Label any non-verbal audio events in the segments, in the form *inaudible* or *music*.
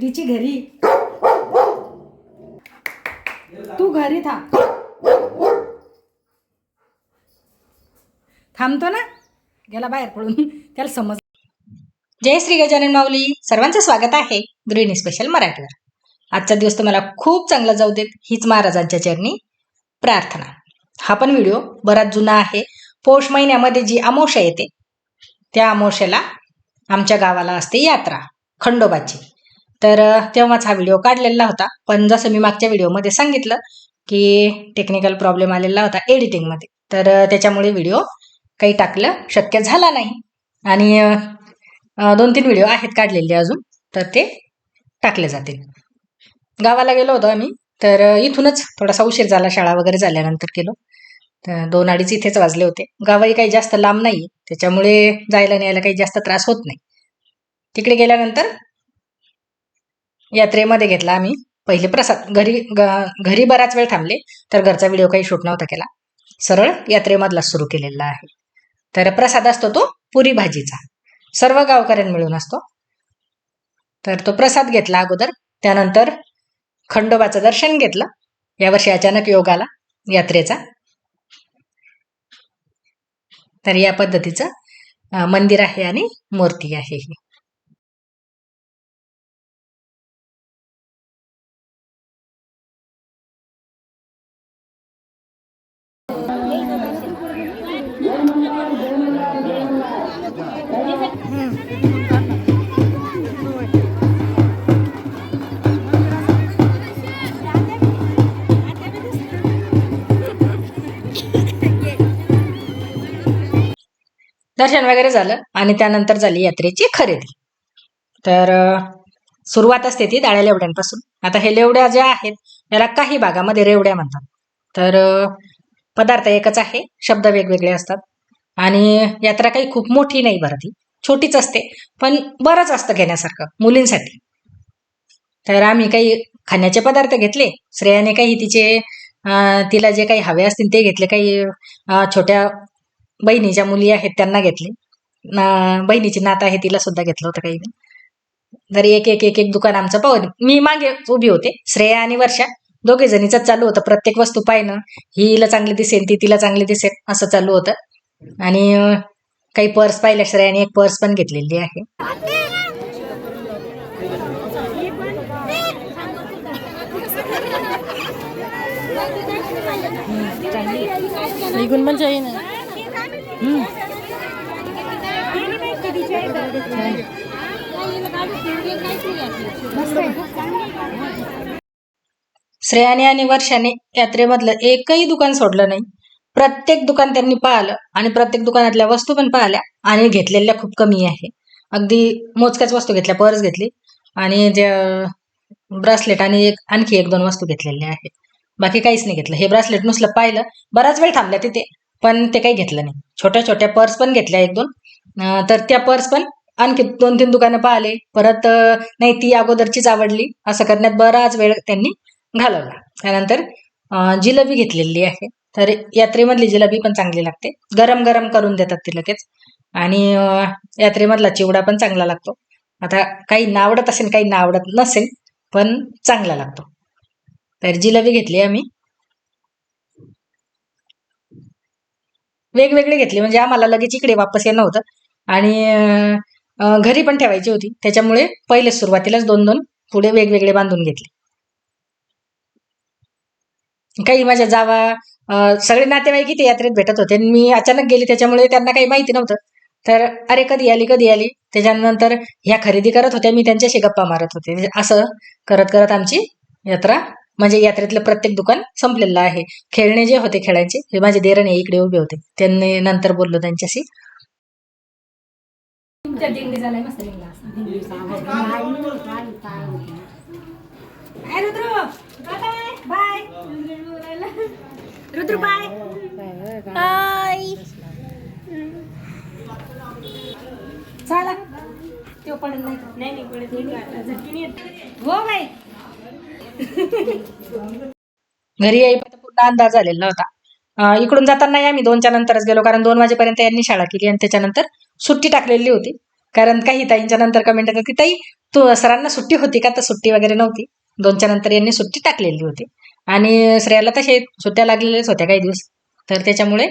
रिची घरी. तू घरी थांब. थांबतो ना? गेला बाहेर पडून त्याला समज जय श्री गजानन माऊली. सर्वांचं स्वागत आहे गृहिणी स्पेशल मराठीवर. आजचा दिवस तुम्हाला खूप चांगला जाऊ देत. हीच महाराजांच्या चरणी प्रार्थना. हा पण व्हिडिओ बराच जुना आहे. पौष महिन्यामध्ये जी अमावस्या येते त्या अमावस्याला आमच्या गावाला असते यात्रा खंडोबाची. तर तेव्हाच हा व्हिडिओ काढलेला होता. पण जसं मी मागच्या व्हिडिओमध्ये सांगितलं की टेक्निकल प्रॉब्लेम आलेला होता एडिटिंगमध्ये तर त्याच्यामुळे व्हिडिओ काही टाकलं. शक्य झाला नाही. आणि दोन तीन व्हिडिओ आहेत काढलेले अजून तर ते टाकले जातील. गावाला गेलो होतो आम्ही तर इथूनच थोडासा उशीर झाला शाळा वगैरे झाल्यानंतर गेलो. तर दोन अडीच इथेच वाजले होते. गावही काही जास्त लांब नाही त्याच्यामुळे जायला न्यायला काही जास्त त्रास होत नाही. तिकडे गेल्यानंतर यात्रेमध्ये घेतला आम्ही पहिले प्रसाद. घरी ग- घरी बराच वेळ थांबले तर घरचा व्हिडिओ काही शूट नव्हता केला. सरळ यात्रेमधला सुरू केलेला आहे. तर प्रसाद असतो तो पुरी भाजीचा. सर्व गावकऱ्यां मिळून असतो. तर तो प्रसाद घेतला अगोदर. त्यानंतर खंडोबाचं दर्शन घेतलं. यावर्षी अचानक योग आला यात्रेचा. तर या पद्धतीचं मंदिर आहे आणि मूर्ती आहे ही. दर्शन वगैरे झालं आणि त्यानंतर झाली यात्रेची खरेदी. तर सुरुवात असते ती डाळ्या लेवड्यांपासून आता हे लेवड्या ज्या आहेत याला काही भागामध्ये रेवड्या म्हणतात. तर पदार्थ एकच आहे शब्द वेगवेगळे असतात. आणि यात्रा काही खूप मोठी नाही बरं ती. छोटीच असते पण बरंच असतं घेण्यासारखं मुलींसाठी. तर आम्ही काही खाण्याचे पदार्थ घेतले श्रेयाने काही तिचे तिला जे काही हवे असतील ते घेतले. काही छोट्या बहिणी ज्या मुली आहेत त्यांना घेतले. ना- बहिणीची नात आहे तिला सुद्धा घेतलं होतं काही. तर एक एक एक एक दुकान आमचं पाहून मी मागे उभी होते श्रेया आणि वर्षा. दोघे जणीच चालू होतं. प्रत्येक वस्तू पाहिणं ही हिला चांगली दिसेल ती तिला चांगली दिसेल असं चालू होतं. आणि काही पर्स पाहिल्या श्रेयाने एक पर्स पण घेतलेली आहे. निघून पण जाईन. श्रेयाने आणि वर्षाने यात्रेमधलं एकही दुकान सोडलं नाही. प्रत्येक दुकान त्यांनी पाहिलं आणि प्रत्येक दुकानातल्या वस्तू पण पाहिल्या आणि घेतलेल्या खूप कमी आहे. अगदी मोजक्याच वस्तू घेतल्या पर्स घेतली आणि जे ब्रासलेट आणि एक आणखी एक दोन वस्तू घेतलेल्या आहेत. बाकी काहीच नाही घेतलं. हे ब्रासलेट नुसलं पाहिलं बराच वेळ थांबल्या तिथे पण ते काही घेतलं नाही. छोट्या छोट्या पर्स पण घेतल्या एक दोन तर त्या पर्स पण आणखी दोन तीन दुकानं पाहिले. परत नाही ती अगोदरचीच आवडली असं करण्यात बराच वेळ त्यांनी घालवला. त्यानंतर जिलबी जिलेबी घेतलेली आहे. तर यात्रेमधली जिलेबी पण चांगली लागते. गरम गरम करून देतात ती लगेच. आणि यात्रेमधला चिवडा पण चांगला लागतो. आता काही आवडत असेल काही आवडत नसेल पण चांगला लागतो. तर जिलेबी घेतली आम्ही. वेगवेगळे घेतले म्हणजे आम्हाला लगेच इकडे वापस येणं होतं. आणि घरी पण ठेवायची होती. त्याच्यामुळे पहिले सुरुवातीलाच दोन दोन पुढे वेगवेगळे बांधून घेतले. काही माझ्या जावा सगळे नातेवाईक इथे यात्रेत भेटत होते. आणि मी अचानक गेली त्याच्यामुळे त्यांना काही माहिती नव्हतं. तर अरे कधी आली कधी आली? त्याच्यानंतर ह्या खरेदी करत होत्या मी त्यांच्याशी गप्पा मारत होते. म्हणजे असं करत करत आमची यात्रा म्हणजे यात्रेतलं प्रत्येक दुकान संपलेलं आहे. खेळणे जे होते खेळायचे हे माझे देरणे इकडे उभे होते. त्यांनी नंतर बोललो त्यांच्याशी. बाय. रुद्र बाय. चला. तो पडत नाही. नाही हो बाय घरी येईपर्यंत पूर्ण अंदाज झालेला होता इकडून जाताना आम्ही दोनच्या नंतरच गेलो कारण दोन वाजेपर्यंत यांनी शाळा केली आणि त्याच्यानंतर सुट्टी टाकलेली होती. कारण काही ताईंच्या नंतर कमेंट येतात की ताई तू सरांना सुट्टी होती का? तर सुट्टी वगैरे नव्हती. दोनच्या नंतर यांनी सुट्टी टाकलेली होती. आणि श्रेयाला तसे सुट्ट्या लागलेल्याच होत्या काही दिवस. तर त्याच्यामुळे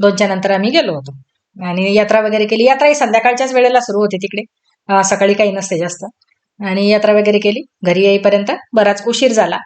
दोनच्या नंतर आम्ही गेलो होतो. आणि यात्रा वगैरे केली. यात्रा ही संध्याकाळच्याच वेळेला सुरू होते तिकडे. सकाळी काही नसते जास्त. आणि यात्रा वगैरे केली. घरी येईपर्यंत बराच उशीर झाला.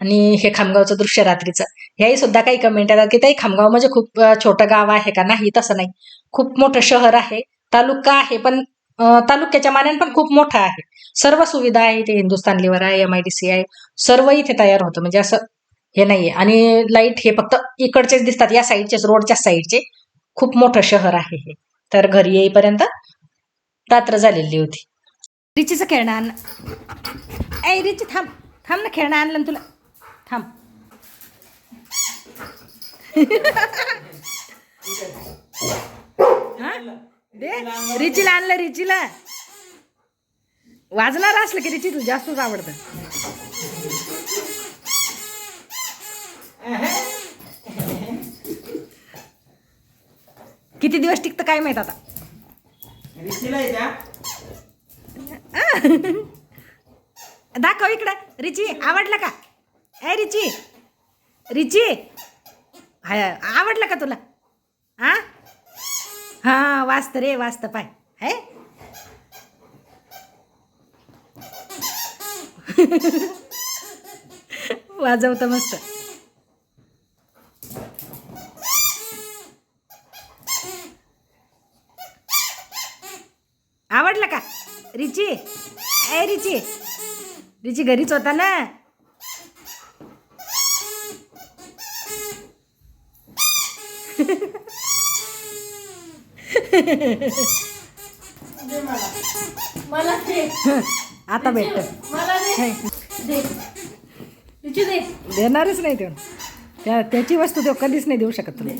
आणि हे खामगावचं दृश्य रात्रीचं. ह्याही सुद्धा काही कमेंट येतात की ताई खामगाव म्हणजे खूप छोटं गाव आहे का? नाही तसं नाही. खूप मोठं शहर आहे. तालुका आहे पण तालुक्याच्या मानाने पण खूप मोठं आहे. सर्व सुविधा आहे इथे हिंदुस्थान लिव्हर आहे एम आय डी सी आहे. सर्व इथे तयार होतं. म्हणजे असं हे नाहीये. आणि लाइट हे फक्त इकडचेच दिसतात. या साईडचेच रोडच्या साईडचे खूप मोठं शहर आहे हे. तर घरी येईपर्यंत रात्र झालेली होती. रिचीचं खेळणं आण. ऐ रिची थांब. थांब ना खेळणं आणलं ना तुला. थांब. *laughs* हां? दे. रिचीला आणलं रिचीला. वाजणार असलं की रिची तू जास्तच आवडतं. किती दिवस टिकतं काय माहीत आता? दाखव इकडं. रिची आवडलं का? ए रिची. रिची. हाय आवडलं का तुला? हा? हा वाचत रे वाचत पाय. है? वाजवतं मस्त. आवडलं का? रिची? ए रिची. रिची घरीच होता ना? मला *laughs* दे आता भेटत. मला दे दे दे देणारच नाही तो. त्या त्याची वस्तू तो कधीच नाही देऊ शकत तुला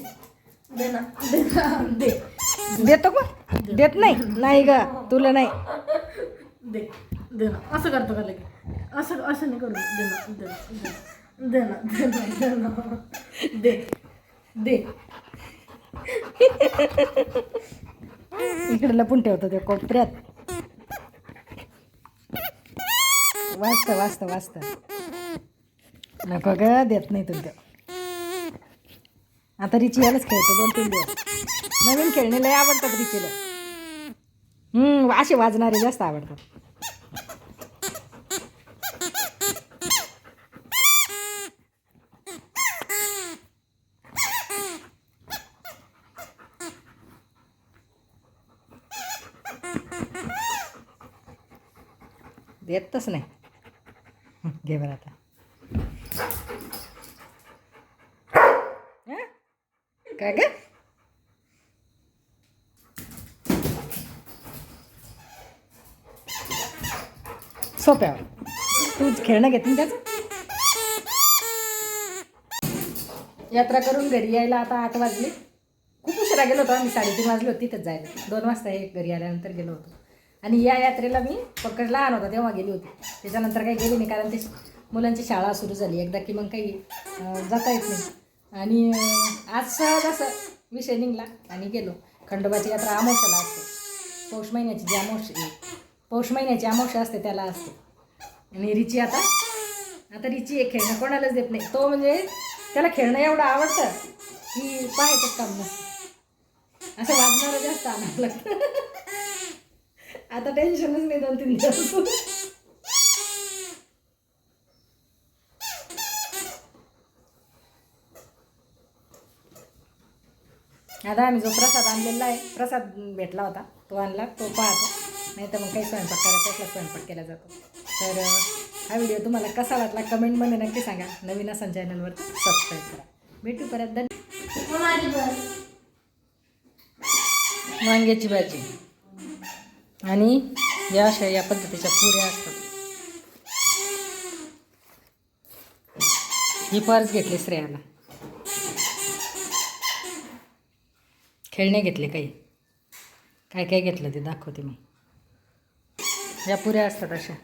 दे ना दे ना दे देतो का? देत नाही? नाही ग तुला नाही. दे दे ना असं करतो का लगे असं असं नाही करू. दे ना दे ना दे ना दे ना दे ना. दे दे. इकडे लपून ठेवतो ते कोपऱ्यात. वाचतं वाचतं वाचतं नको ग देत नाही तुमचं आता रिची यालाच खेळतो दोन तीन दिवस. नवीन खेळणे लय आवडतात रिचीला. हम्म असे वाजणारे जास्त आवडतात. देतच नाही. *laughs* घे बरं आता. काय ग? सोप्यावर. तूच खेळणं घेते त्याच त्याचं? यात्रा करून घरी यायला आता आठ वाजले. खूप उशिरा गेलो होतो आम्ही साडेतीन वाजले होती तिथंच जायला. दोन वाजता हे घरी आल्यानंतर गेलो होतो. आणि या यात्रेला मी फक्त लहान होता तेव्हा गेली होती. त्याच्यानंतर काही गेली नाही कारण ते मुलांची शाळा सुरू झाली. एकदा की मग काही जाता येत नाही. आणि आज सहज असं विषय निघला आणि गेलो. खंडोबाची यात्रा आमोशाला असते. पौष महिन्याची जी अमावस्या पौष महिन्याची आमोशा असते त्याला असते. आणि रिची आता आता रिची एक खेळणं कोणालाच देत नाही. तो म्हणजे त्याला खेळणं एवढं आवडतं की पाहायचं काम नसतं. असं वाजणारं जास्त आणावं लागतं *laughs* आता टेन्शनच नाही दोन तीन दिवस. आता आम्ही जो प्रसाद आणलेला आहे प्रसाद भेटला होता तो आणला तो पाहतो. नाही तर मग काही स्वयंपाक करायचा असला स्वयंपाक केला जातो. तर हा व्हिडिओ तुम्हाला कसा वाटला कमेंटमध्ये नक्की सांगा. नवीन असाल चॅनलवर सबस्क्राईब करा. भेटू परत धन्यवाद बस. वांग्याची भाजी. आणि या अशा या पद्धतीच्या पुऱ्या असतात. ही पर्स घेतली श्रेयाला खेळणे घेतले काही. काय काय घेतलं ते दाखवते मी. या पुऱ्या असतात अशा.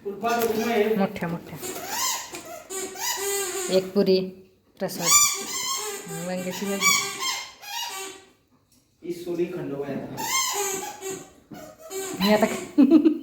मोठ्या मोठ्या. एक पुरी प्रसाद वांग्याची खंडोबा यात्रा मी आता